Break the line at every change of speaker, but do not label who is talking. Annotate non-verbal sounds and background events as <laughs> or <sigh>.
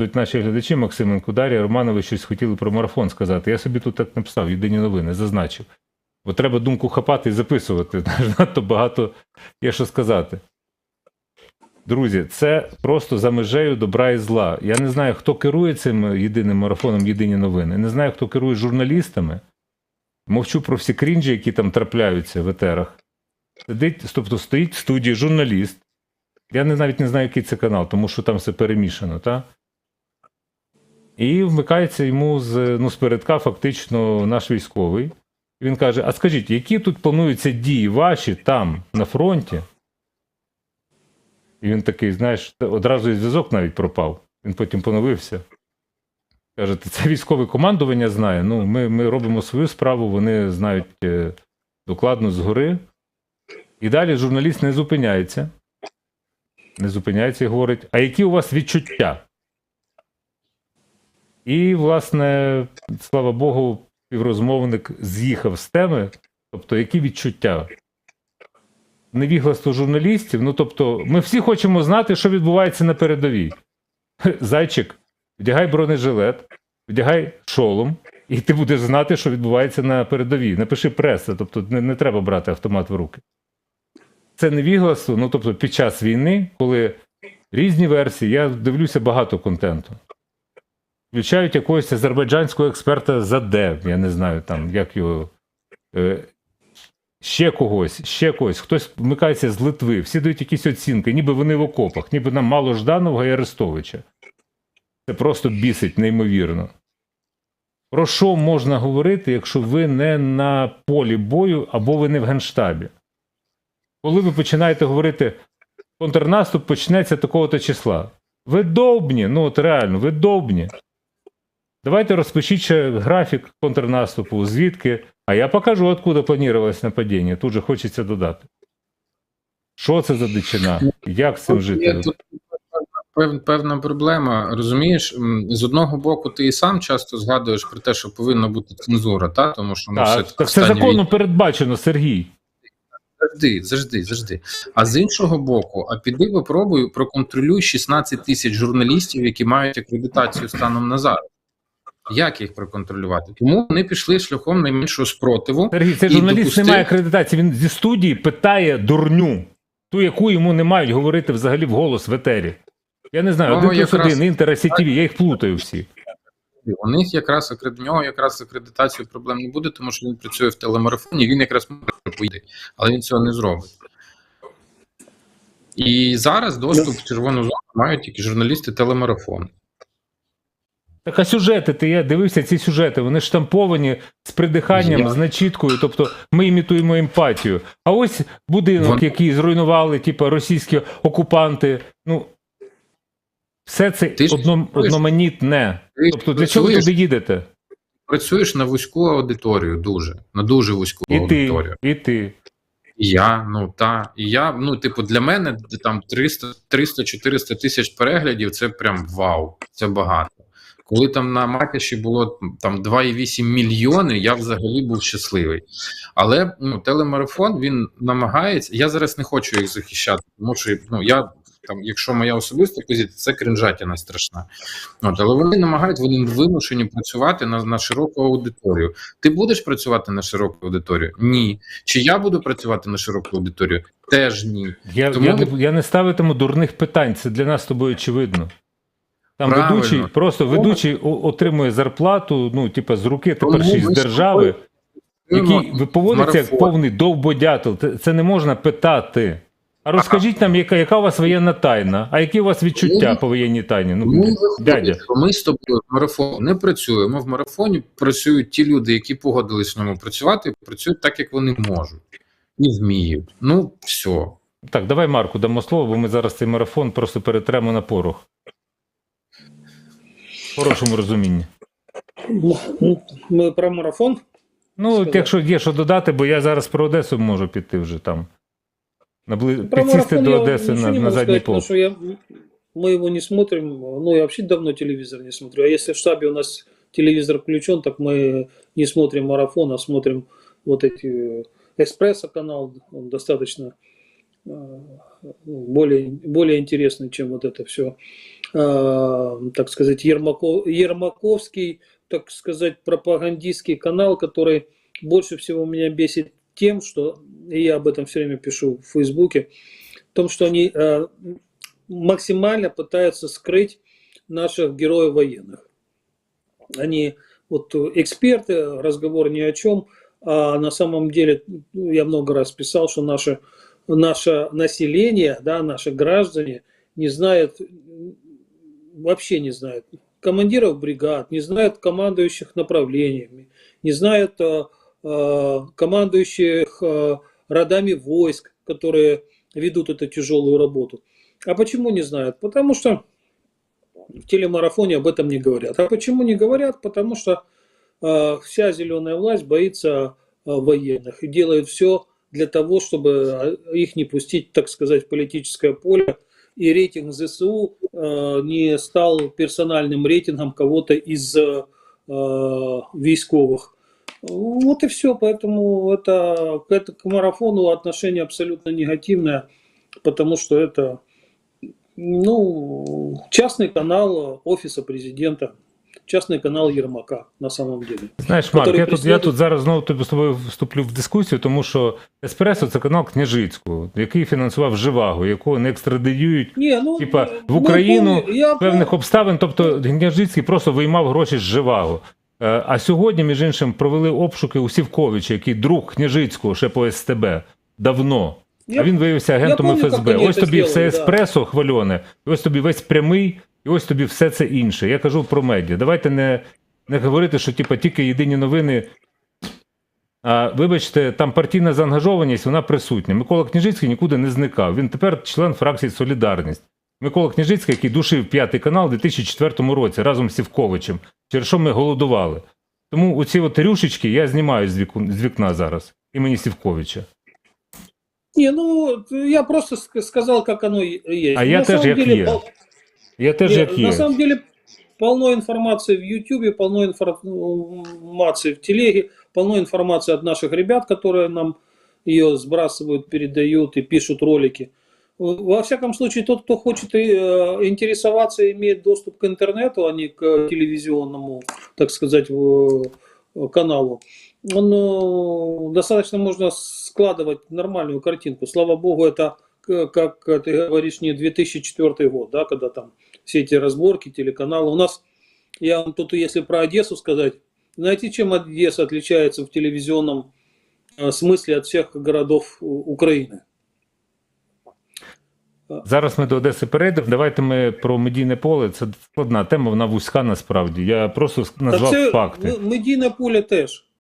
Тут наші глядачі Максименко, Дар'я, Романович щось хотіли про марафон сказати. Я собі тут так написав, єдині новини, зазначив. Бо треба думку хапати і записувати. <laughs> Надто багато є що сказати. Друзі, це просто за межею добра і зла. Я не знаю, хто керує цим єдиним марафоном Єдині новини. Не знаю, хто керує журналістами. Мовчу про всі крінжі, які там трапляються в етерах. Сидить, тобто стоїть в студії журналіст. Я не, навіть не знаю, який це канал, тому що там все перемішано, так? І вмикається йому з, ну, з передка фактично наш військовий. І він каже: А скажіть, які тут плануються дії ваші там, на фронті? І він такий, знаєш, одразу і зв'язок навіть пропав. Він потім поновився. Каже, це військове командування знає. Ну, ми, ми робимо свою справу, вони знають е, докладно згори. І далі журналіст не зупиняється. Не зупиняється і говорить: а які у вас відчуття? І, власне, слава Богу, співрозмовник з'їхав з теми. Тобто, які відчуття? Невігластво журналістів. Ну, тобто, ми всі хочемо знати, що відбувається на передовій. Зайчик, вдягай бронежилет, вдягай шолом, і ти будеш знати, що відбувається на передовій. Напиши преса, тобто не, не треба брати автомат в руки. Це невігластво, ну тобто під час війни, коли різні версії, я дивлюся багато контенту. Включають якогось азербайджанського експерта за Д, я не знаю там, як його. Е, ще когось, ще когось, хтось вмикається з Литви, всі дають якісь оцінки, ніби вони в окопах, ніби нам мало Жданового і Арестовича. Це просто бісить неймовірно. Про що можна говорити, якщо ви не на полі бою або ви не в Генштабі? Коли ви починаєте говорити, контрнаступ почнеться такого-то числа. Ви довбні, ну от реально, ви довбні. Давайте розпишіть ще графік контрнаступу, звідки. А я покажу, откуда планувалось нападіння. Тут же хочеться додати. Що це за дичина? Як з цим
Тут
жити?
певна проблема. Розумієш, з одного боку, ти і сам часто згадуєш про те, що повинна бути цензура, та тому що ну, все
Так, це законом передбачено, Сергій.
завжди, завжди, завжди. А з іншого боку, а піди попробуй проконтролюй 16 тисяч журналістів, які мають акредитацію станом на зараз. Як їх проконтролювати? Тому вони пішли шляхом найменшого спротиву.
Сергій, цей журналіст не має акредитації. Він зі студії питає дурню, ту, яку йому не мають говорити взагалі вголос в етері. Я не знаю, один плюс один, інтер, СІТВ, я їх плутаю всі.
У них якраз в нього якраз з акредитацією проблем не буде, тому що він працює в телемарафоні, він якраз може поїде, але він цього не зробить. І зараз доступ в червону зону мають тільки журналісти телемарафону.
Так а сюжети, ти я дивився ці сюжети, вони штамповані з придиханням, з начіткою, тобто ми імітуємо емпатію. А ось будинок,
Вон-
який зруйнували, типу, російські окупанти. Ну, все це
Ти
одном, одноманітне.
Ти
Тобто, для чого ви туди їдете?
працюєш на вузьку аудиторію, дуже, на дуже вузьку
І ти,
аудиторію.
і ти.
Я, ну та, і я, ну, типу, для мене там 300-400 тисяч переглядів це прям вау, це багато. Коли там на матіші було там 2,8 мільйони, я взагалі був щасливий. Але ну, телемарафон він намагається. Я зараз не хочу їх захищати, тому що ну я там, якщо моя особиста позиція, це кринжатіна страшна. От, але вони намагаються, вони вимушені працювати на, на широку аудиторію. Ти будеш працювати на широку аудиторію? Ні. Чи я буду працювати на широку аудиторію? Теж ні.
Я,
Тому
я, не, я не ставитиму дурних питань, це для нас з тобою очевидно. Там
Правильно.
ведучий, просто ведучий отримує зарплату, ну, типа, з руки, тепер ще й з держави, який поводиться як повний довбодятел. Це, не можна питати. А розкажіть нам, яка, яка у вас воєнна тайна, а які у вас відчуття
Ну,
по воєнній тайні? Ну,
виходить,
дядя.
ми з тобою в марафоні не працюємо. В марафоні працюють ті люди, які погодились в ньому працювати, працюють так, як вони можуть і вміють. Ну, все.
Так, давай Марку дамо слово, бо ми зараз цей марафон просто перетремо на порох В хорошому розумінні.
Ну, Ми про марафон.
Ну,
Сказав.
якщо є що додати, бо я зараз про Одесу можу піти вже там. Набли...
Про
Підсісти
марафон
до
я
Одеси
ничего
на,
не
на
могу
задній
сказать,
пол.
потому что я, мы его не смотрим. Ну, я вообще давно телевизор не смотрю. А если в штабе у нас телевизор включен, так мы не смотрим марафон, а смотрим вот эти э, Эспрессо канал. Он достаточно э, более, более интересный, чем вот это все. Э, так сказать, Ермаков, Ермаковский, так сказать, пропагандистский канал, который больше всего меня бесит тем, что, и я об этом все время пишу в Фейсбуке, в том, что они э, максимально пытаются скрыть наших героев военных. Они, вот эксперты, разговор ни о чем, а на самом деле, ну, я много раз писал, что наше, наше население, да, наши граждане не знают, вообще не знают командиров бригад, не знают командующих направлениями, не знают э, э, командующих э, родами войск, которые ведут эту тяжелую работу. А почему не знают? Потому что в телемарафоне об этом не говорят. А почему не говорят? Потому что вся зеленая власть боится военных и делает все для того, чтобы их не пустить, так сказать, в политическое поле. И рейтинг ЗСУ э, не стал персональным рейтингом кого-то из э, військовых. Вот и все. Поэтому это, это, к марафону отношение абсолютно негативное, потому что это ну, частный канал офиса президента, частный канал Ермака на самом деле.
Знаєш, Марк,
Который
я тут, я
преследует-
тут зараз знову тобі з тобою вступлю в дискусію, тому що Еспресо це канал Княжицького, який фінансував Живагу, якого не екстрадиюють
Не, ну,
Типа, в
мы
Україну
помним- я
певних обставин. Тобто Княжицький просто виймав гроші з Живаго. Е, А сьогодні, між іншим, провели обшуки у Сівковича, який друг Княжицького ще по СТБ давно.
Я-
а він виявився агентом
я помню,
ФСБ.
як вони
Ось
це
тобі все
зробили, да.
еспресо хвальоне, і ось тобі весь прямий, і ось тобі все це інше. Я кажу про медіа. Давайте не, не говорити, що типа, тільки єдині новини. А, вибачте, там партійна заангажованість, вона присутня. Микола Княжицький нікуди не зникав. Він тепер член фракції Солідарність. Микола Княжицький, який душив п'ятий канал у 2004 році разом з Сівковичем, через що ми голодували. Тому оці от рюшечки я знімаю з, віку, з вікна зараз імені Сівковича.
Не, ну, я просто ск- сказал, как оно есть.
А я
На
теж
самом
як
деле,
є. Я теж як
На
є.
самом деле полно информации в YouTube, полно информации в телеге, полно информации от наших ребят, которые нам ее сбрасывают, передают и пишут ролики. Во всяком случае, тот, кто хочет э, интересоваться, имеет доступ к интернету, а не к телевизионному, так сказать, э, каналу. Он э, достаточно можно складывать нормальную картинку. Слава богу, это, как ты говоришь, не 2004 год, да, когда там все эти разборки, телеканалы. У нас, я вам тут, если про Одессу сказать, знаете, чем Одесса отличается в телевизионном э, смысле от всех городов У- Украины?
Зараз ми до Одеси перейдемо. Давайте ми про медійне поле. Це складна тема, вона вузька насправді. Я просто
Та
назвав
це
факти.
м- медійне поле теж.